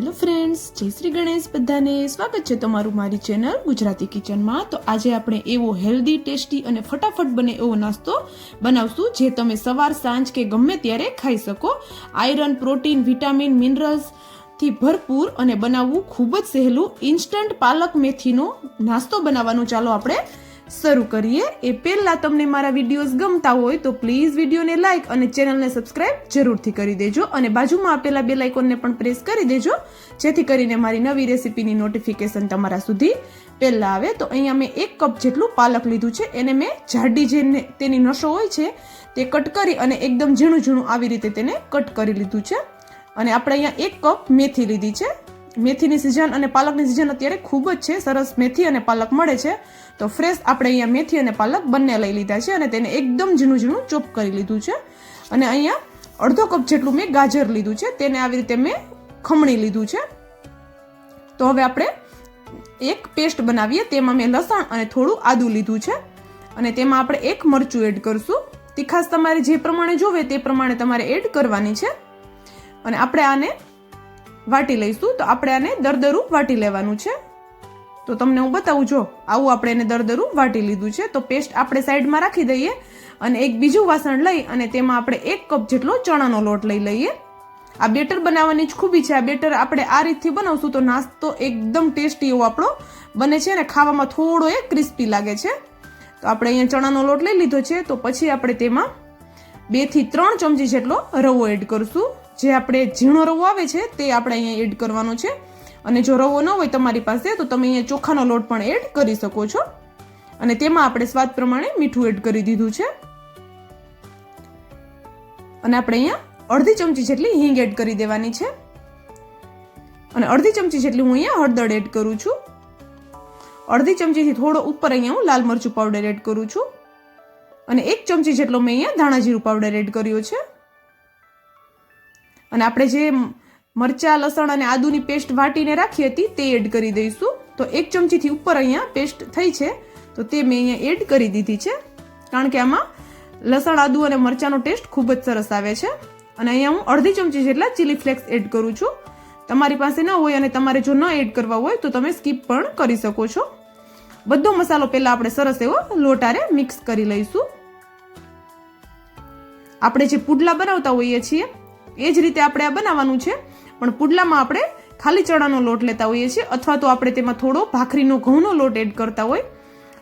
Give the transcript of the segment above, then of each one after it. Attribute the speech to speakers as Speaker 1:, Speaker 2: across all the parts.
Speaker 1: Hello friends, જય શ્રી ગણેશ બધાને. સ્વાગત છે તમારું મારી ચેનલ ગુજરાતી કિચનમાં. તો આજે આપણે એવો હેલ્ધી, ટેસ્ટી અને ફટાફટ બને એવો નાસ્તો બનાવશું, જે તમે સવાર, સાંજ કે ગમે ત્યારે ખાઈ શકો. આયરન, પ્રોટીન, વિટામિન, મિનરલ્સથી ભરપૂર અને બનાવવું ખૂબ જ સહેલું, ઇન્સ્ટન્ટ પાલક મેથીનો નાસ્તો બનાવવાનું. ચાલો આપણે શરૂ કરીએ. એ પહેલા તમને મારા વિડીયોઝ ગમતા હોય તો પ્લીઝ વિડીયોને લાઇક અને ચેનલને સબસ્ક્રાઇબ જરૂરથી કરી દેજો અને બાજુમાં આપેલા બે લાઇકોનને પણ પ્રેસ કરી દેજો. જેથી કરીને મારી નવી રેસીપીની નોટિફિકેશન તમારા સુધી પહેલાં આવે. તો અહીંયા મેં એક કપ જેટલું પાલક લીધું છે. એને મેં જાડી જે તેની નસો હોય છે તે કટ કરી અને એકદમ ઝીણું ઝીણું આવી રીતે તેને કટ કરી લીધું છે. અને આપણે અહીંયા એક કપ મેથી લીધી છે. મેથીની સિઝન અને પાલકની સિઝન અત્યારે ખૂબ જ છે. સરસ મેથી અને પાલક મળે છે. તો ફ્રેશ આપણે અહીંયા મેથી અને પાલક બંને લઈ લીધા છે અને તેને એકદમ ઝીણું ઝીણું ચોપ કરી લીધું છે. અને અહીંયા અડધો કપ જેટલું મેં ગાજર લીધું છે. તેને આવી રીતે મેં ખમણી લીધું છે. તો હવે આપણે એક પેસ્ટ બનાવીએ. તેમાં મેં લસણ અને થોડું આદું લીધું છે. અને તેમાં આપણે એક મરચું એડ કરશું. તીખાસ તમારે જે પ્રમાણે જોવે તે પ્રમાણે તમારે એડ કરવાની છે. અને આપણે આને વાટી લઈશું. તો આપણે આને દરદરું વાટી લેવાનું છે. તો તમને હું બતાવું, જો, આવું આપણે એને દરદરું વાટી લીધું છે. તો પેસ્ટ આપણે સાઈડમાં રાખી દઈએ અને એક બીજું વાસણ લઈ અને તેમાં આપણે એક કપ જેટલો ચણાનો લોટ લઈ લઈએ. આ બેટર બનાવવાની જ ખૂબી છે. આ બેટર આપણે આ રીતથી બનાવશું તો નાસ્તો એકદમ ટેસ્ટી એવો આપણો બને છે અને ખાવામાં થોડો એ ક્રિસ્પી લાગે છે. તો આપણે અહીંયા ચણાનો લોટ લઈ લીધો છે. તો પછી આપણે તેમાં બેથી ત્રણ ચમચી જેટલો રવો એડ કરશું. જે આપણે ઝીણો રવો આવે છે, તે આપણે અહીંયા એડ કરવાનો છે. અને જો રવો ન હોય તમારી પાસે, તો તમે અહીંયા ચોખાનો લોટ પણ એડ કરી શકો છો. અને તેમાં આપણે સ્વાદ પ્રમાણે મીઠું એડ કરી દીધું છે. અને આપણે અહીંયા અડધી ચમચી જેટલી હિંગ એડ કરી દેવાની છે. અને અડધી ચમચી જેટલી હું અહીંયા હળદર એડ કરું છું. અડધી ચમચીથી થોડો ઉપર અહીંયા હું લાલ મરચું પાવડર એડ કરું છું. અને એક ચમચી જેટલો મેં અહીંયા ધાણા જીરું પાવડર એડ કર્યો છે. અને આપણે જે મરચા, લસણ અને આદુની પેસ્ટ વાટીને રાખી હતી, તે એડ કરી દઈશું. તો એક ચમચીથી ઉપર અહીંયા પેસ્ટ થઈ છે. તો તે મેં અહીંયા એડ કરી દીધી છે. કારણ કે આમાં લસણ, આદુ અને મરચાંનો ટેસ્ટ ખૂબ જ સરસ આવે છે. અને અહીંયા હું અડધી ચમચી જેટલા ચીલી ફ્લેક્સ એડ કરું છું. તમારી પાસે ન હોય અને તમારે જો ન એડ કરવા હોય, તો તમે સ્કીપ પણ કરી શકો છો. બધો મસાલો પહેલાં આપણે સરસ એવો લોટારે મિક્સ કરી લઈશું. આપણે જે પુડલા બનાવતા હોઈએ છીએ એ જ રીતે આપણે આ બનાવવાનું છે. પણ પુડલામાં આપણે ખાલી ચણાનો લોટ લેતા હોઈએ છીએ અથવા તો આપણે તેમાં થોડો ભાખરીનો ઘઉંનો લોટ એડ કરતા હોય.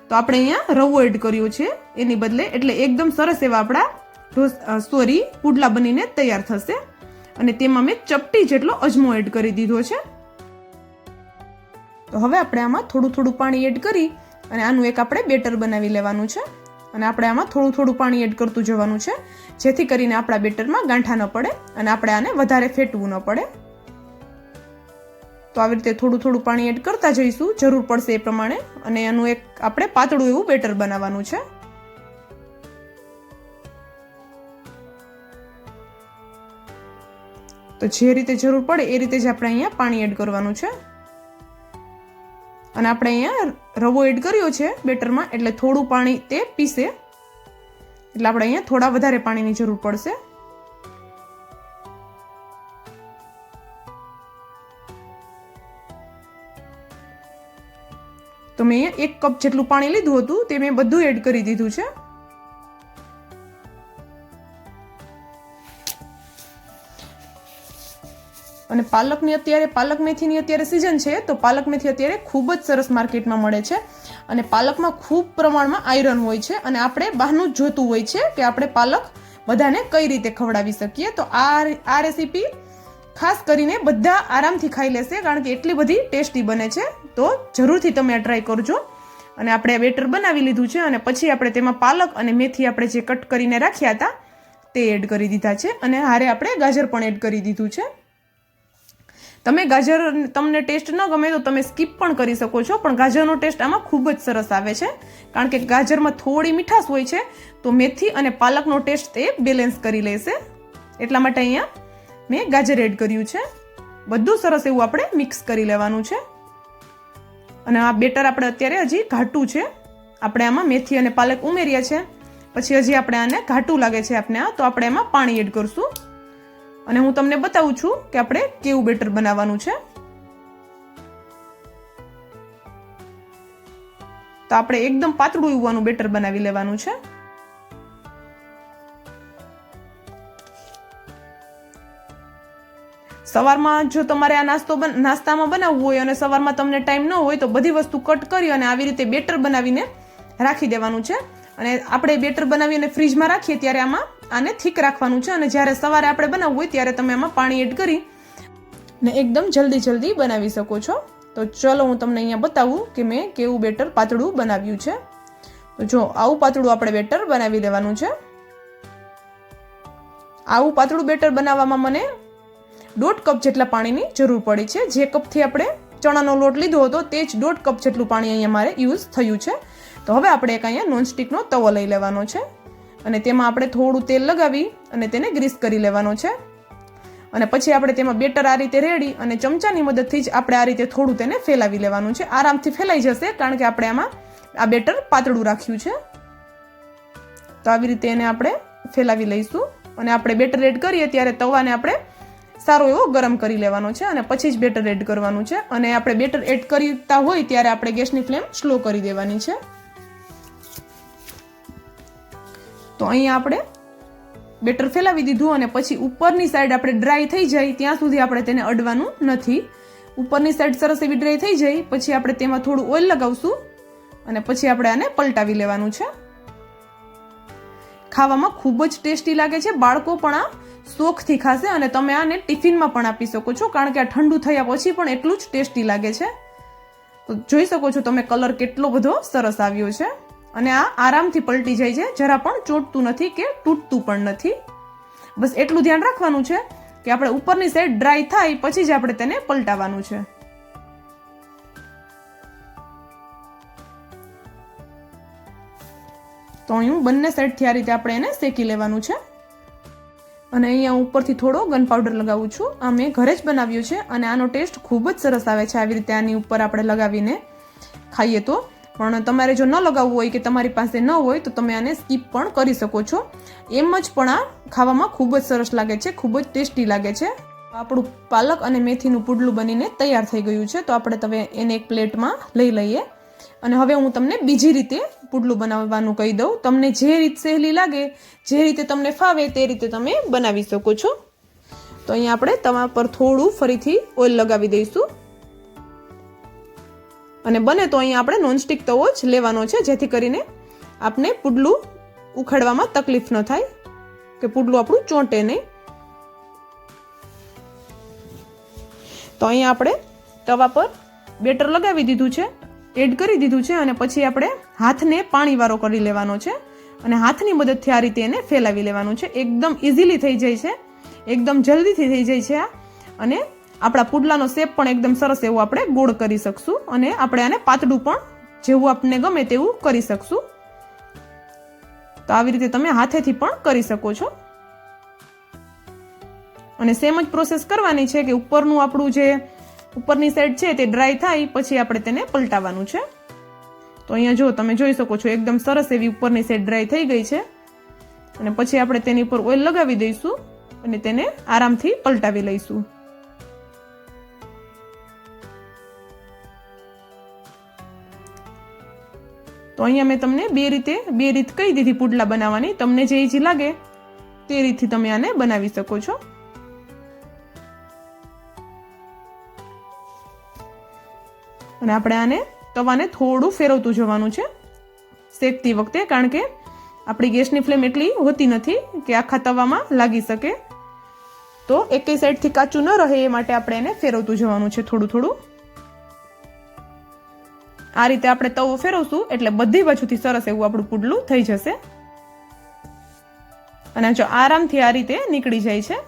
Speaker 1: તો આપણે અહીંયા રવો એડ કર્યો છે. એની બદલે એટલે એકદમ સરસ એવા આપણા સોરી, પુડલા બનીને તૈયાર થશે. અને તેમાં મેં ચપટી જેટલો અજમો એડ કરી દીધો છે. તો હવે આપણે આમાં થોડું થોડું પાણી એડ કરી અને આનું એક આપણે બેટર બનાવી લેવાનું છે. અને આપણે આમાં થોડું થોડું પાણી એડ કરતું જવાનું છે. જેથી કરીને આપણા બેટરમાં ગાંઠા ન પડે અને આપણે આને વધારે ફેટવું ન પડે. તો આવી રીતે થોડું થોડું પાણી એડ કરતા જઈશું. જરૂર પડશે એ પ્રમાણે. અને એનું એક આપણે પાતળું એવું બેટર બનાવવાનું છે. તો જે રીતે જરૂર પડે એ રીતે જ આપણે અહીંયા પાણી એડ કરવાનું છે. અને આપણે અહીંયા રવો એડ કર્યો છે બેટરમાં, એટલે થોડું પાણી તે પીસે. એટલે આપણે અહીંયા થોડા વધારે પાણીની જરૂર પડશે. તો મેં એક કપ જેટલું પાણી લીધું હતું તે મેં બધું એડ કરી દીધું છે. અને પાલકની અત્યારે, પાલક મેથીની અત્યારે સિઝન છે, તો પાલક મેથી અત્યારે ખૂબ જ સરસ માર્કેટમાં મળે છે. અને પાલકમાં ખૂબ પ્રમાણમાં આયરન હોય છે અને આપણે બહારનું જોતું હોય છે કે આપણે પાલક બધાને કઈ રીતે ખવડાવી શકીએ. તો આ આ રેસીપી ખાસ કરીને બધા આરામથી ખાઈ લેશે કારણ કે એટલી બધી ટેસ્ટી બને છે. તો જરૂરથી તમે આ ટ્રાય કરજો. અને આપણે બેટર બનાવી લીધું છે અને પછી આપણે તેમાં પાલક અને મેથી આપણે જે કટ કરીને રાખ્યા હતા તે એડ કરી દીધા છે. અને હારે આપણે ગાજર પણ એડ કરી દીધું છે. તમે ગાજર તમને ટેસ્ટ ન ગમે તો તમે સ્કીપ પણ કરી શકો છો, પણ ગાજરનો ટેસ્ટ આમાં ખૂબ જ સરસ આવે છે. કારણ કે ગાજરમાં થોડી મીઠાશ હોય છે, તો મેથી અને પાલકનો ટેસ્ટ તે બેલેન્સ કરી લેશે. એટલા માટે અહીંયા મેં ગાજર એડ કર્યું છે. બધું સરસ એવું આપણે મિક્સ કરી લેવાનું છે. અને આ બેટર આપણે અત્યારે હજી ઘાટું છે. આપણે આમાં મેથી અને પાલક ઉમેર્યા છે. પછી હજી આપણે આને ઘાટું લાગે છે આપણે આ, તો આપણે એમાં પાણી એડ કરશું. અને હું તમને બતાવું છું કે આપણે કેવું બેટર બનાવવાનું છે. તો આપણે એકદમ પાતળું યુવાનું બેટર બનાવી લેવાનું છે. સવારમાં જો તમારે આ નાસ્તો નાસ્તામાં બનાવવું હોય અને સવારમાં તમને ટાઈમ ન હોય તો બધી વસ્તુ કટ કરી અને આવી રીતે બેટર બનાવીને રાખી દેવાનું છે. અને આપણે બેટર બનાવીને ફ્રીજમાં રાખીએ ત્યારે આમાં આને થીક રાખવાનું છે અને જ્યારે સવારે આપણે બનાવવું હોય ત્યારે તમે એમાં પાણી એડ કરી ને એકદમ જલ્દી જલ્દી બનાવી શકો છો. તો ચલો હું તમને અહીંયા બતાવું કે મેં કેવું બેટર પાતળું બનાવ્યું છે. તો જો આવું પાતળું આપણે બેટર બનાવી લેવાનું છે. આવું પાતળું બેટર બનાવવામાં મને દોઢ કપ જેટલા પાણીની જરૂર પડી છે. જે કપથી આપણે ચણાનો લોટ લીધો હતો તે જ દોઢ કપ જેટલું પાણી અહીંયા મારે યુઝ થયું છે. તો હવે આપણે એક અહીંયા નોનસ્ટિકનો તવો લઈ લેવાનો છે. અને તેમાં આપણે થોડું તેલ લગાવી અને તેને ગ્રીસ કરી લેવાનો છે. અને પછી આપણે તેમાં બેટર આ રીતે રેડી અને ચમચાની મદદથી જ આપણે આ રીતે થોડું તેને ફેલાવી લેવાનું છે. આરામથી ફેલાઈ જશે કારણ કે આપણે આમાં આ બેટર પાતળું રાખ્યું છે. તો આવી રીતે એને આપણે ફેલાવી લઈશું અને આપણે બેટર એડ કરીએ ત્યારે તવાને આપણે સારો એવો ગરમ કરી લેવાનો છે અને પછી જ બેટર એડ કરવાનું છે. અને આપણે બેટર એડ કરતા હોય ત્યારે આપણે ગેસની ફ્લેમ સ્લો કરી દેવાની છે. તો અહીં આપણે બેટર ફેલાવી દીધું અને પછી ઉપરની સાઈડ આપણે ડ્રાય થઈ જાય ત્યાં સુધી આપણે તેને અડવાનું નથી. ઉપરની સાઈડ સરસ એવી ડ્રાય થઈ જાય, પછી આપણે તેમાં થોડું ઓઇલ લગાવશું અને પછી આપણે આને પલટાવી લેવાનું છે. ખાવામાં ખૂબ જ ટેસ્ટી લાગે છે, બાળકો પણ આ શોખથી ખાશે અને તમે આને ટિફિનમાં પણ આપી શકો છો, કારણ કે આ ઠંડુ થયા પછી પણ એટલું જ ટેસ્ટી લાગે છે. તો જોઈ શકો છો તમે કલર કેટલો બધો સરસ આવ્યો છે. અને આ આરામથી પલટી જાય છે. જરા પણ ચોંટતું નથી કે તૂટતું પણ નથી. બસ એટલું ધ્યાન રાખવાનું છે કે આપણે ઉપરની સાઈડ ડ્રાય થાય પછી જ આપણે તેને પલટાવવાનું છે. તો અહીં બંને સાઈડથી આ રીતે આપણે એને શેકી લેવાનું છે. અને અહીંયા ઉપરથી થોડો ગન પાવડર લગાવું છું. આ મેં ઘરે જ બનાવ્યું છે અને આનો ટેસ્ટ ખૂબ જ સરસ આવે છે. આવી રીતે આની ઉપર આપણે લગાવીને ખાઈએ તો. પણ તમારે જો ન લગાવવું હોય કે તમારી પાસે ન હોય તો તમે આને સ્કીપ પણ કરી શકો છો. એમ જ પણ આ ખાવામાં ખૂબ જ સરસ લાગે છે, ખૂબ જ ટેસ્ટી લાગે છે. આપણું પાલક અને મેથીનું પુડલું બનીને તૈયાર થઈ ગયું છે, તો આપણે તમે એને એક પ્લેટમાં લઈ લઈએ. અને હવે હું તમને બીજી રીતે પુડલું બનાવવાનું કહી દઉં. તમને જે રીત સહેલી લાગે, જે રીતે તમને ફાવે તે રીતે તમે બનાવી શકો છો. તો અહીંયા આપણે તવા પર થોડું ફરીથી ઓઇલ લગાવી દઈશું. અને બને તો અહીંયા આપણે નોનસ્ટિક તવો જ લેવાનો છે, જેથી કરીને આપણે પુડલું ઉખાડવામાં તકલીફ ન થાય, કે પુડલું આપણું ચોંટે નહીં. તો અહીંયા આપણે તવા પર બેટર લગાવી દીધું છે, એડ કરી દીધું છે, અને પછી આપણે હાથને પાણીવાળો કરી લેવાનો છે, અને હાથની મદદથી આ રીતે એને ફેલાવી લેવાનું છે. એકદમ ઇઝીલી થઈ જાય છે, એકદમ જલ્દીથી થઈ જાય છે આ, અને આપણા પુડલાનો શેપ પણ એકદમ સરસ એવો આપણે ગોળ કરી શકશું અને આપણે આને પાતળું પણ જેવું આપણને ગમે તેવું કરી શકશું. તો આવી રીતે તમે હાથેથી પણ કરી શકો છો. અને સેમ જ પ્રોસેસ કરવાની છે કે ઉપરનું આપણું જે ઉપરની સાઈડ છે તે ડ્રાય થાય, પછી આપણે તેને પલટાવવાનું છે. તો અહીંયા જો તમે જોઈ શકો છો, એકદમ સરસ એવી ઉપરની સાઈડ ડ્રાય થઈ ગઈ છે. અને પછી આપણે તેની ઉપર ઓઇલ લગાવી દઈશું અને તેને આરામથી પલટાવી લઈશું. તો અહીંયા મેં તમને બે રીતે, બે રીત કહી દીધી પુડલા બનાવવાની, તમને જે ઈજી લાગે તે રીતથી તમે આને બનાવી શકો છો. અને આપણે આને તવાને થોડું ફેરવતું જવાનું છે શેકતી વખતે, કારણ કે આપણી ગેસની ફ્લેમ એટલી હોતી નથી કે આખા તવામાં લાગી શકે. તો એકેય સાઈડથી કાચું ન રહે એ માટે આપણે એને ફેરવતું જવાનું છે થોડું થોડું. આ રીતે આપણે તવો ફેરવશું, એટલે બધી બાજુથી સરસ એવું આપણું પુડલું થઈ જશે. અને જો આરામથી આ રીતે નીકળી જાય છે.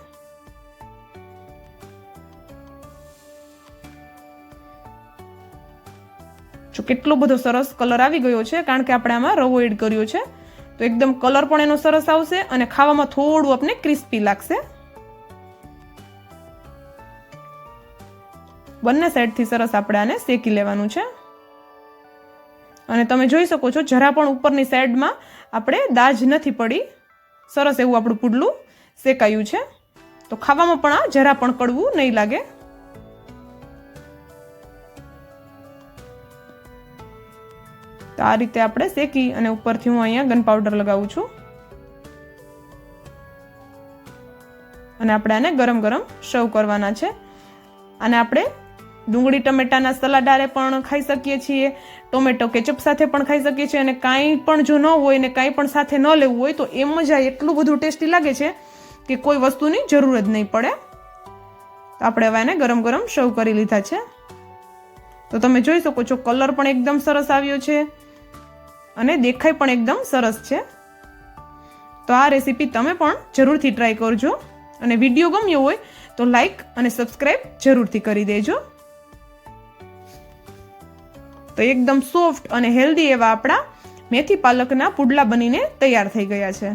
Speaker 1: જો કેટલો બધો સરસ કલર આવી ગયો છે, કારણ કે આપણે આમાં રવો એડ કર્યો છે. તો એકદમ કલર પણ એનો સરસ આવશે અને ખાવામાં થોડું આપણે ક્રિસ્પી લાગશે. બંને સાઈડથી સરસ આપણે આને શેકી લેવાનું છે. અને તમે જોઈ શકો છો, જરા પણ ઉપરની સાઈડમાં આપણે દાજ નથી પડી. સરસ એવું આપણું પુડલું શેકાયું છે. તો ખાવામાં પણ આ જરા પણ કડવું નહીં લાગે. તો આ રીતે આપણે શેકી અને ઉપરથી હું અહીંયા ગન પાવડર લગાવું છું. અને આપણે આને ગરમ ગરમ સર્વ કરવાના છે. અને આપણે ડુંગળી ટમેટાના સલાડારે પણ ખાઈ શકીએ છીએ, ટોમેટો કેચઅપ સાથે પણ ખાઈ શકીએ છીએ અને કાંઈ પણ જો ન હોય ને કાંઈ પણ સાથે ન લેવું હોય તો એમ જ આ એટલું બધું ટેસ્ટી લાગે છે કે કોઈ વસ્તુની જરૂર જ નહીં પડે. તો આપણે હવે એને ગરમ ગરમ સર્વ કરી લીધા છે. તો તમે જોઈ શકો છો કલર પણ એકદમ સરસ આવ્યો છે અને દેખાય પણ એકદમ સરસ છે. તો આ રેસીપી તમે પણ જરૂરથી ટ્રાય કરજો અને વીડિયો ગમ્યો હોય તો લાઈક અને સબસ્ક્રાઈબ જરૂરથી કરી દેજો. તો એકદમ સોફ્ટ અને હેલ્ધી એવા આપણા મેથી પાલકના પુડલા બનીને તૈયાર થઈ ગયા છે.